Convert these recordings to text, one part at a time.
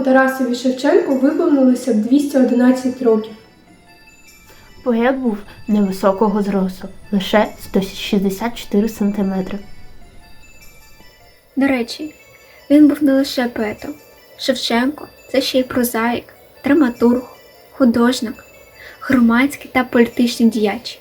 Тарасові Шевченку виповнилося б 211 років. Поет був невисокого зросту, лише 164 см. До речі, він був не лише поетом. Шевченко це ще й прозаїк, драматург, художник, громадський та політичний діяч.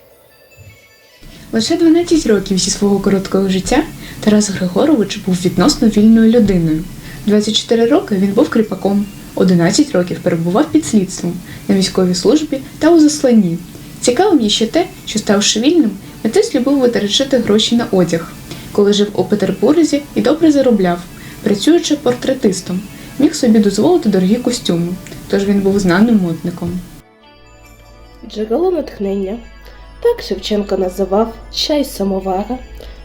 Лише 12 років зі свого короткого життя Тарас Григорович був відносно вільною людиною. 24 роки він був кріпаком, 11 років перебував під слідством на військовій службі та у засланні. Цікавим є ще те, що ставши вільним, митець любив витрачати гроші на одяг. Коли жив у Петербурзі і добре заробляв, працюючи портретистом, міг собі дозволити дорогі костюми, тож він був знаним модником. Джерело натхнення. Так Шевченко називав чай самовара.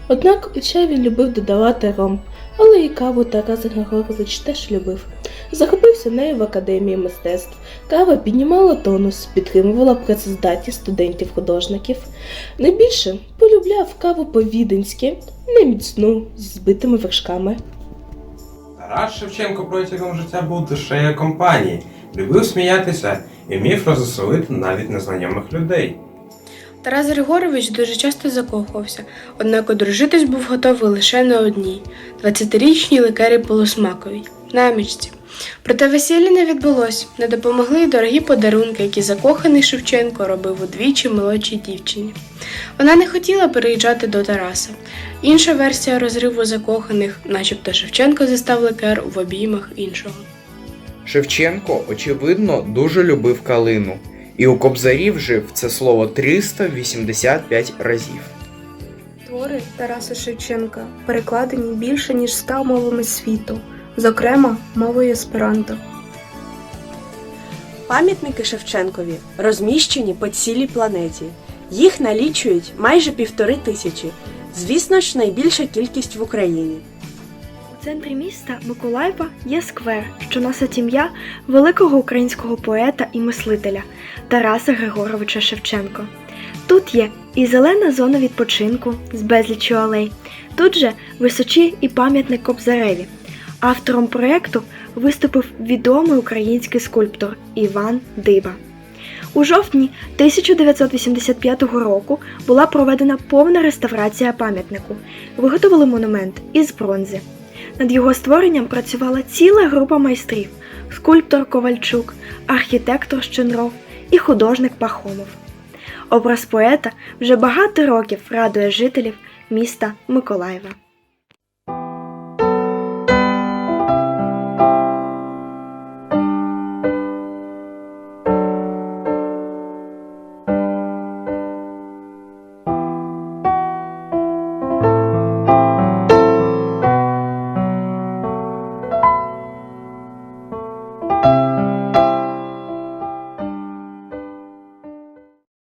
Однак у чай він любив додавати ром, але і каву Тарас Григорович теж любив. Захопився нею в академії мистецтв. Кава піднімала тонус, підтримувала працездатність студентів-художників. Найбільше полюбляв каву по-віденськи, неміцну, з збитими вершками. Тарас Шевченко протягом життя був душею компанії, любив сміятися і вмів розвеселити навіть незнайомих людей. Тарас Григорович дуже часто закохувався, однак одружитись був готовий лише на одній 20-річній ликері Полусмаковій, намічці. Проте весілля не відбулось, не допомогли й дорогі подарунки, які закоханий Шевченко робив удвічі молодшій дівчині. Вона не хотіла переїжджати до Тараса. Інша версія розриву закоханих, начебто Шевченко застав лекер в обіймах іншого. Шевченко, очевидно, дуже любив калину, і у кобзарів жив це слово 385 разів. Твори Тараса Шевченка перекладені більше ніж ста мовами світу, зокрема мовою есперанто. Пам'ятники Шевченкові розміщені по цілій планеті. Їх налічують майже півтори тисячі. Звісно ж, найбільша кількість в Україні. У центрі міста Миколаєва є сквер, що носить ім'я великого українського поета і мислителя Тараса Григоровича Шевченко. Тут є і зелена зона відпочинку з безліччю алей. Тут же височі і пам'ятник Кобзареві. Автором проєкту виступив відомий український скульптор Іван Диба. У жовтні 1985 року була проведена повна реставрація пам'ятнику. Виготовили монумент із бронзи. Над його створенням працювала ціла група майстрів: скульптор Ковальчук, архітектор Щенров і художник Пахомов. Образ поета вже багато років радує жителів міста Миколаєва.